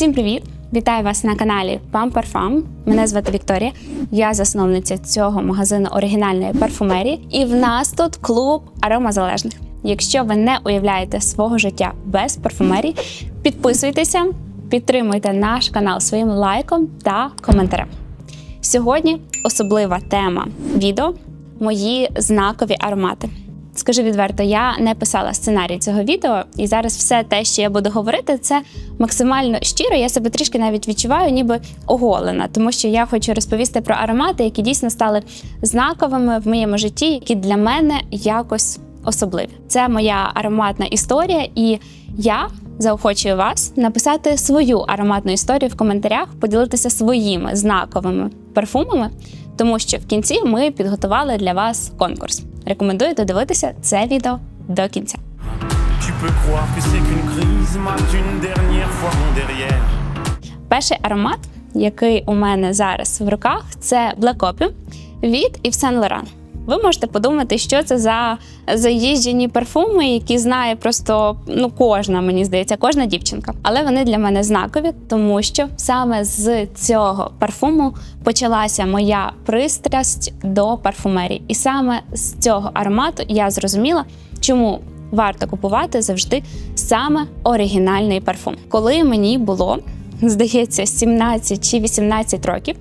Всім привіт! Вітаю вас на каналі Pam Parfum. Мене звати Вікторія. Я засновниця цього магазину оригінальної парфумерії. І в нас тут клуб аромазалежних. Якщо ви не уявляєте свого життя без парфумерії, підписуйтеся, підтримуйте наш канал своїм лайком та коментарем. Сьогодні особлива тема відео мої знакові аромати. Скажу відверто, я не писала сценарій цього відео, і зараз все те, що я буду говорити, це максимально щиро. Я себе трішки навіть відчуваю, ніби оголена, тому що я хочу розповісти про аромати, які дійсно стали знаковими в моєму житті, які для мене якось особливі. Це моя ароматна історія, і я заохочую вас написати свою ароматну історію в коментарях, поділитися своїми знаковими парфумами, тому що в кінці ми підготували для вас конкурс. Рекомендую додивитися це відео до кінця. Перший аромат, який у мене зараз в руках, це Black Opium від Yves Saint Laurent. Ви можете подумати, що це за заїжджені парфуми, які знає просто ну кожна, мені здається, кожна дівчинка. Але вони для мене знакові, тому що саме з цього парфуму почалася моя пристрасть до парфумерії. І саме з цього аромату я зрозуміла, чому варто купувати завжди саме оригінальний парфум. Коли мені було, здається, 17 чи 18 років,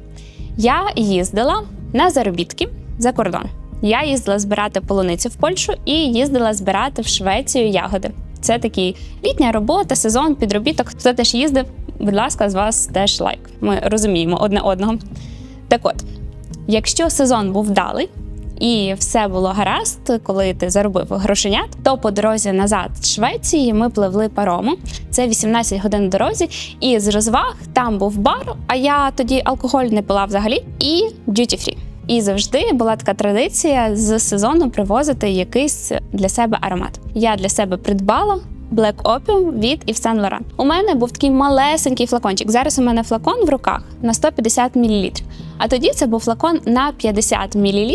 я їздила на заробітки за кордон. Я їздила збирати полуницю в Польщу і їздила збирати в Швецію ягоди. Це такий літня робота, сезон, підробіток. Хто теж їздив, будь ласка, з вас теж лайк. Ми розуміємо одне одного. Так от, якщо сезон був вдалий, і все було гаразд, коли ти заробив грошенят, то по дорозі назад з Швеції ми пливли паромом. Це 18 годин дорозі. І з розваг там був бар, а я тоді алкоголь не пила взагалі, і duty free. І завжди була така традиція з сезону привозити якийсь для себе аромат. Я для себе придбала. Black Opium від Yves Saint Laurent. У мене був такий малесенький флакончик. Зараз у мене флакон в руках на 150 мл. А тоді це був флакон на 50 мл.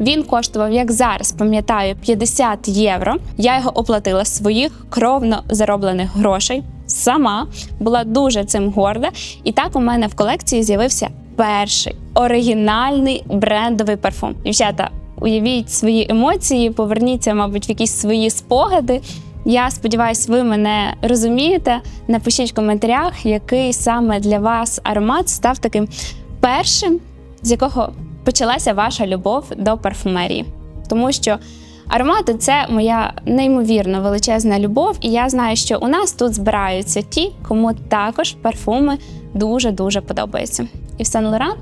Він коштував, як зараз пам'ятаю, 50 євро. Я його оплатила своїх кровно зароблених грошей. Сама була дуже цим горда. І так у мене в колекції з'явився перший оригінальний брендовий парфум. Дівчата, уявіть свої емоції, поверніться, мабуть, в якісь свої спогади. Я сподіваюся, ви мене розумієте. Напишіть в коментарях, який саме для вас аромат став таким першим, з якого почалася ваша любов до парфумерії. Тому що аромати це моя неймовірно величезна любов, і я знаю, що у нас тут збираються ті, кому також парфуми дуже-дуже подобаються. І в Saint Laurent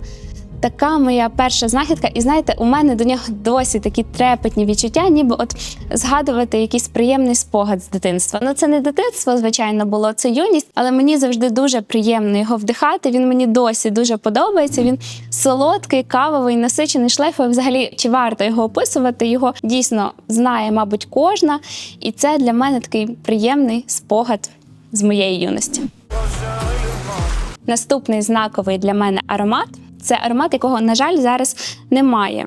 така моя перша знахідка. І знаєте, у мене до нього досі такі трепетні відчуття, ніби от згадувати якийсь приємний спогад з дитинства. Ну це не дитинство, звичайно, було це юність, але мені завжди дуже приємно його вдихати. Він мені досі дуже подобається. Він солодкий, кавовий, насичений шлейфовий. Взагалі, чи варто його описувати? Його дійсно знає, мабуть, кожна. І це для мене такий приємний спогад з моєї юності. Наступний знаковий для мене аромат це аромат, якого, на жаль, зараз немає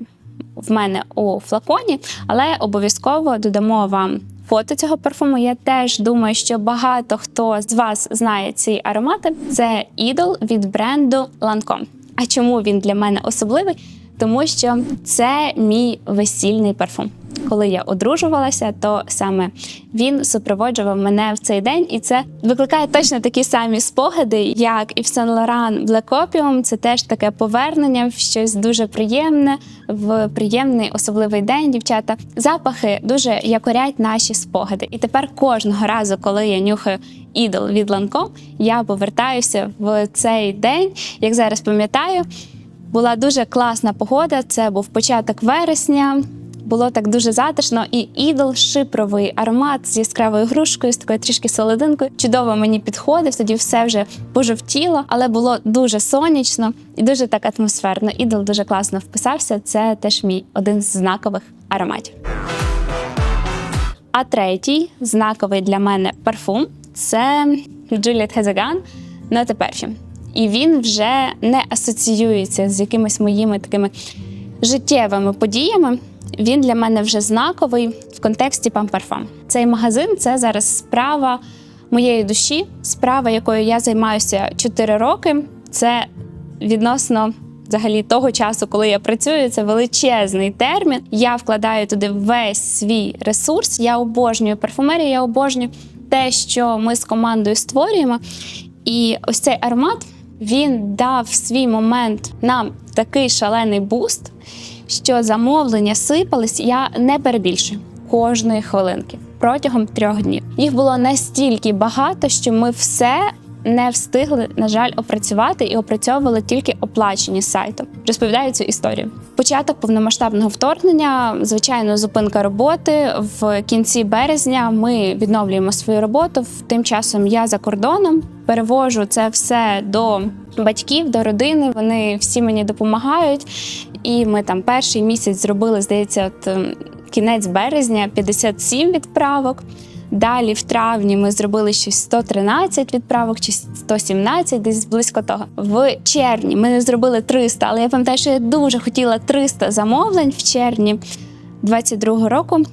в мене у флаконі, але обов'язково додамо вам фото цього парфуму. Я теж думаю, що багато хто з вас знає ці аромати. Це ідол від бренду Lancome. А чому він для мене особливий? Тому що це мій весільний парфум. Коли я одружувалася, то саме він супроводжував мене в цей день, і це викликає точно такі самі спогади, як і в Saint Laurent Black Opium. Це теж таке повернення в щось дуже приємне, в приємний особливий день. Дівчата запахи дуже якорять наші спогади. І тепер кожного разу, коли я нюхаю ідол від Lancome, я повертаюся в цей день, як зараз пам'ятаю. Була дуже класна погода. Це був початок вересня. Було так дуже затишно, і ідол шипровий аромат з яскравою грушкою, з такою трішки солодинкою. Чудово мені підходив. Тоді все вже пожовтіло, але було дуже сонячно і дуже так атмосферно. Ідол дуже класно вписався. Це теж мій один з знакових ароматів. А третій знаковий для мене парфум це Juliet Hezegan Not a Perfume. І він вже не асоціюється з якимись моїми такими життєвими подіями. Він для мене вже знаковий в контексті Памперфам. Цей магазин це зараз справа моєї душі. Справа, якою я займаюся 4 роки, це відносно. Взагалі того часу, коли я працюю, це величезний термін. Я вкладаю туди весь свій ресурс. Я обожнюю парфумерію, я обожнюю те, що ми з командою створюємо. І ось цей аромат він дав свій момент нам такий шалений буст, що замовлення сипались, я не перебільшую кожної хвилинки протягом трьох днів. Їх було настільки багато, що ми все не встигли, на жаль, опрацювати і опрацьовували тільки оплачені сайту. Розповідаю цю історію. Початок повномасштабного вторгнення, звичайно, зупинка роботи. В кінці березня ми відновлюємо свою роботу. Тим часом я за кордоном перевожу це все до батьків, до родини. Вони всі мені допомагають. І ми там перший місяць зробили, здається, от ем, кінець березня 57 відправок. Далі в травні ми зробили щось 113 відправок чи 117, десь близько того. В червні ми не зробили 300, але я пам'ятаю, що я дуже хотіла 300 замовлень в червні 22-го року.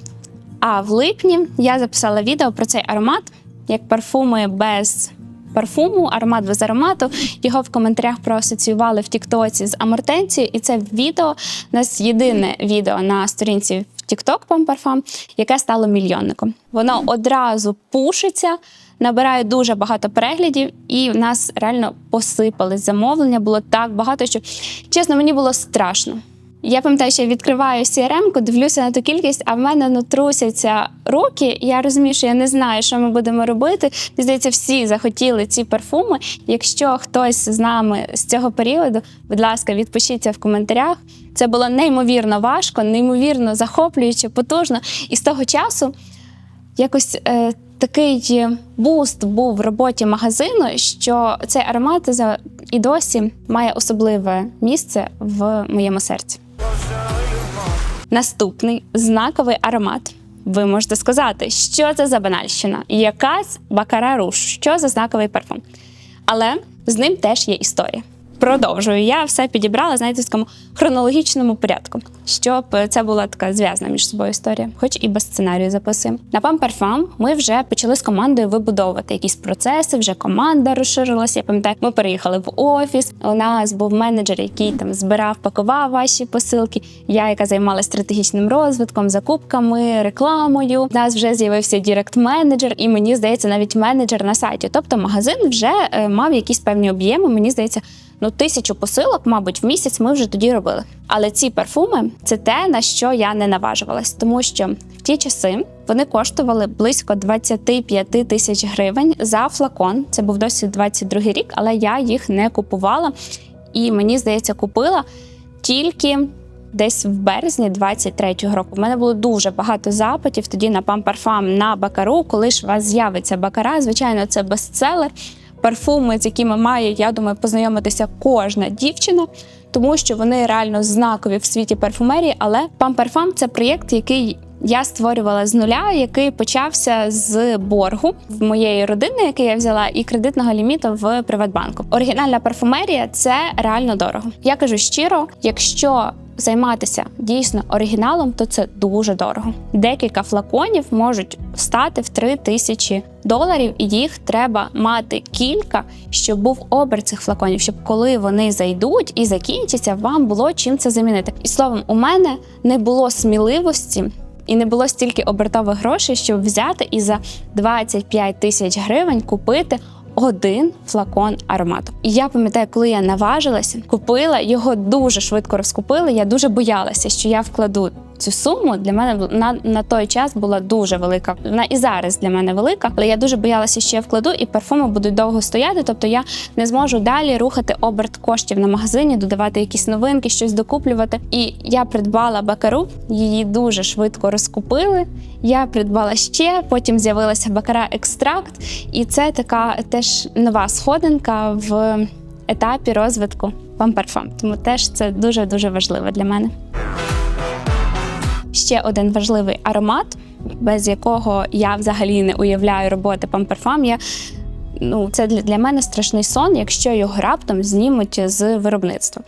А в липні я записала відео про цей аромат, як парфуми без парфуму, аромат без аромату. Його в коментарях проасоціювали в Тіктоці з амортенцією, і це відео у нас єдине відео на сторінці в TikTok Пампарфам, яке стало мільйонником. Воно одразу пушиться. Набирає дуже багато переглядів, і в нас реально посипались замовлення. Було так багато, що чесно, мені було страшно. Я пам'ятаю, що я відкриваю CRM-ку, дивлюся на ту кількість, а в мене ну, трусяться руки. Я розумію, що я не знаю, що ми будемо робити. Мені здається, всі захотіли ці парфуми. Якщо хтось з нами з цього періоду, будь ласка, відпишіться в коментарях. Це було неймовірно важко, неймовірно захоплююче, потужно. І з того часу якось е, такий буст був в роботі магазину, що цей аромат і досі має особливе місце в моєму серці. Наступний знаковий аромат. Ви можете сказати, що це за банальщина, якась бакара руш, що за знаковий парфум. Але з ним теж є історія. Продовжую. Я все підібрала, знаєте, в такому хронологічному порядку, щоб це була така зв'язана між собою історія, хоч і без сценарію записуємо. На Пам ми вже почали з командою вибудовувати якісь процеси. Вже команда розширилася. Я пам'ятаю, ми переїхали в офіс. У нас був менеджер, який там збирав, пакував ваші посилки. Я, яка займалася стратегічним розвитком, закупками, рекламою. У нас вже з'явився дірект-менеджер, і мені здається, навіть менеджер на сайті. Тобто магазин вже е, мав якісь певні об'єми. Мені здається. Ну, тисячу посилок, мабуть, в місяць ми вже тоді робили. Але ці парфуми це те, на що я не наважувалась, тому що в ті часи вони коштували близько 25 тисяч гривень за флакон. Це був досі 22 рік, але я їх не купувала. І мені здається, купила тільки. Десь в березні 23-го року в мене було дуже багато запитів тоді на пампарфам на бакару. Коли ж у вас з'явиться бакара, звичайно, це бестселер парфуми, з якими має, я думаю, познайомитися кожна дівчина, тому що вони реально знакові в світі парфумерії. Але Памперфам це проєкт, який я створювала з нуля, який почався з боргу в моєї родини, який я взяла, і кредитного ліміту в Приватбанку. Оригінальна парфумерія це реально дорого. Я кажу щиро, якщо займатися дійсно оригіналом, то це дуже дорого. Декілька флаконів можуть стати в 3 тисячі доларів, і їх треба мати кілька, щоб був оберт цих флаконів, щоб коли вони зайдуть і закінчаться, вам було чим це замінити. І словом, у мене не було сміливості. І не було стільки обертових грошей, щоб взяти і за 25 тисяч гривень купити один флакон аромату. І я пам'ятаю, коли я наважилася, купила його дуже швидко розкупили. Я дуже боялася, що я вкладу цю суму. Для мене на, на той час була дуже велика. Вона і зараз для мене велика, але я дуже боялася, що я вкладу, і парфуми будуть довго стояти. Тобто я не зможу далі рухати оберт коштів на магазині, додавати якісь новинки, щось докуплювати. І я придбала бакару, її дуже швидко розкупили. Я придбала ще, потім з'явилася бакара екстракт, і це така теж нова сходинка в етапі розвитку памперфам. Тому теж це дуже дуже важливо для мене. Ще один важливий аромат, без якого я взагалі не уявляю роботи памперфам. Я ну, це для, для мене страшний сон, якщо його раптом знімуть з виробництва.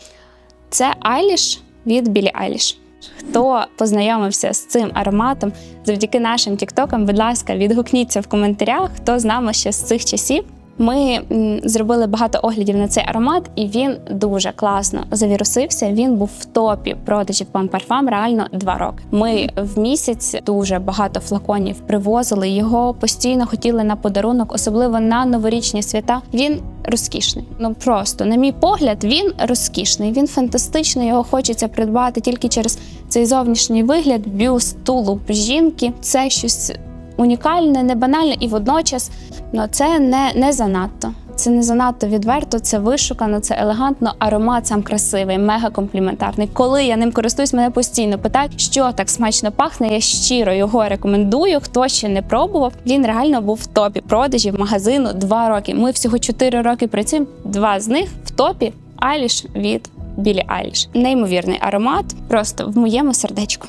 Це Айліш від Білі Айліш. Хто познайомився з цим ароматом завдяки нашим тіктокам, будь ласка, відгукніться в коментарях, хто з нами ще з цих часів. Ми зробили багато оглядів на цей аромат, і він дуже класно завірусився. Він був в топі продажів Пам Парфам реально два роки. Ми в місяць дуже багато флаконів привозили. Його постійно хотіли на подарунок, особливо на новорічні свята. Він розкішний. Ну просто, на мій погляд, він розкішний. Він фантастичний. Його хочеться придбати тільки через цей зовнішній вигляд, бюст, тулуб жінки. Це щось унікальне, не банальне і водночас ну, це не, не занадто. Це не занадто відверто, це вишукано, це елегантно. Аромат сам красивий, мега компліментарний. Коли я ним користуюсь, мене постійно питають, що так смачно пахне. Я щиро його рекомендую. Хто ще не пробував, він реально був в топі продажів магазину два роки. Ми всього чотири роки працюємо. Два з них в топі Айліш від Білі Айліш. Неймовірний аромат, просто в моєму сердечку.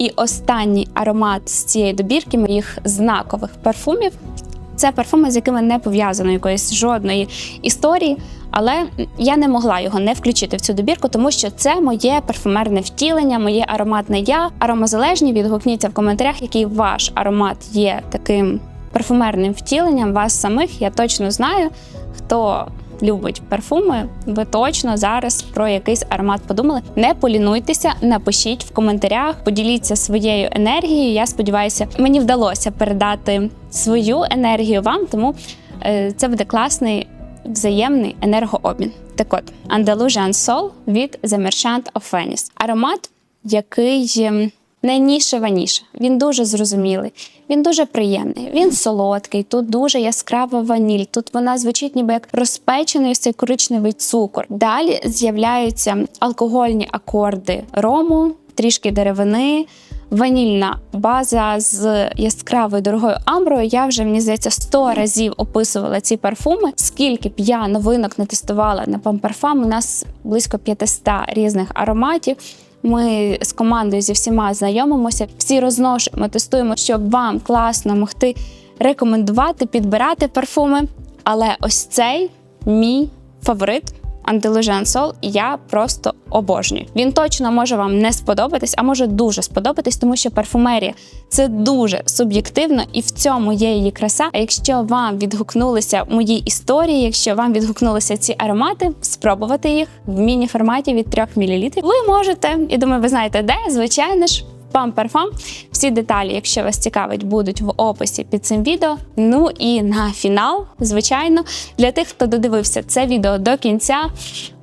І останній аромат з цієї добірки моїх знакових парфумів. Це парфуми, з якими не пов'язано якоїсь жодної історії, але я не могла його не включити в цю добірку, тому що це моє парфумерне втілення, моє ароматне я. Аромазалежні відгукніться в коментарях, який ваш аромат є таким парфумерним втіленням вас самих. Я точно знаю, хто любить парфуми, ви точно зараз про якийсь аромат подумали. Не полінуйтеся, напишіть в коментарях, поділіться своєю енергією. Я сподіваюся, мені вдалося передати свою енергію вам, тому е, це буде класний взаємний енергообмін. Так от, Andalusian Soul від The Merchant of Venice. Аромат, який ем, не. Він дуже зрозумілий, він дуже приємний, він солодкий, тут дуже яскрава ваніль. Тут вона звучить ніби як розпечений цей коричневий цукор. Далі з'являються алкогольні акорди рому, трішки деревини. Ванільна база з яскравою дорогою амброю. Я вже мені здається 100 разів описувала ці парфуми. Скільки б я новинок не тестувала на памперфам, у нас близько 500 різних ароматів. Ми з командою зі всіма знайомимося, всі розношуємо, тестуємо, щоб вам класно могти рекомендувати, підбирати парфуми. Але ось цей мій фаворит. Andalusian Soul я просто обожнюю. Він точно може вам не сподобатись, а може дуже сподобатись, тому що парфумерія це дуже суб'єктивно, і в цьому є її краса. А якщо вам відгукнулися мої історії, якщо вам відгукнулися ці аромати, спробувати їх в міні-форматі від 3 мл, ви можете. І думаю, ви знаєте, де звичайно ж. Пам Парфам. Всі деталі, якщо вас цікавить, будуть в описі під цим відео. Ну і на фінал, звичайно, для тих, хто додивився це відео до кінця,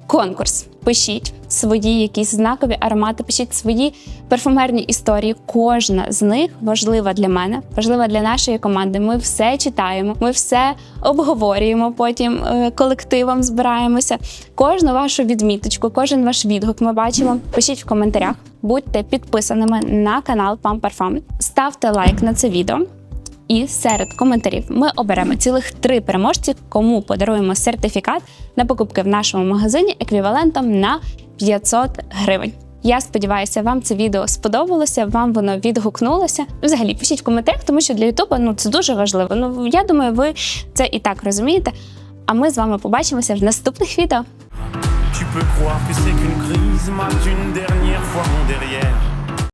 конкурс. Пишіть свої якісь знакові аромати, пишіть свої парфумерні історії. Кожна з них важлива для мене, важлива для нашої команди. Ми все читаємо, ми все обговорюємо. Потім е, колективом збираємося. Кожну вашу відміточку, кожен ваш відгук ми бачимо. Пишіть в коментарях. Будьте підписаними на канал Пам Парфам. Ставте лайк на це відео. І серед коментарів ми оберемо цілих три переможці, кому подаруємо сертифікат на покупки в нашому магазині еквівалентом на 500 гривень. Я сподіваюся, вам це відео сподобалося, вам воно відгукнулося. Взагалі, пишіть в коментарях, тому що для Ютуба ну це дуже важливо. Ну я думаю, ви це і так розумієте. А ми з вами побачимося в наступних відео. Tu peux croire que c'est qu'une crise, mate une dernière fois mon derrière.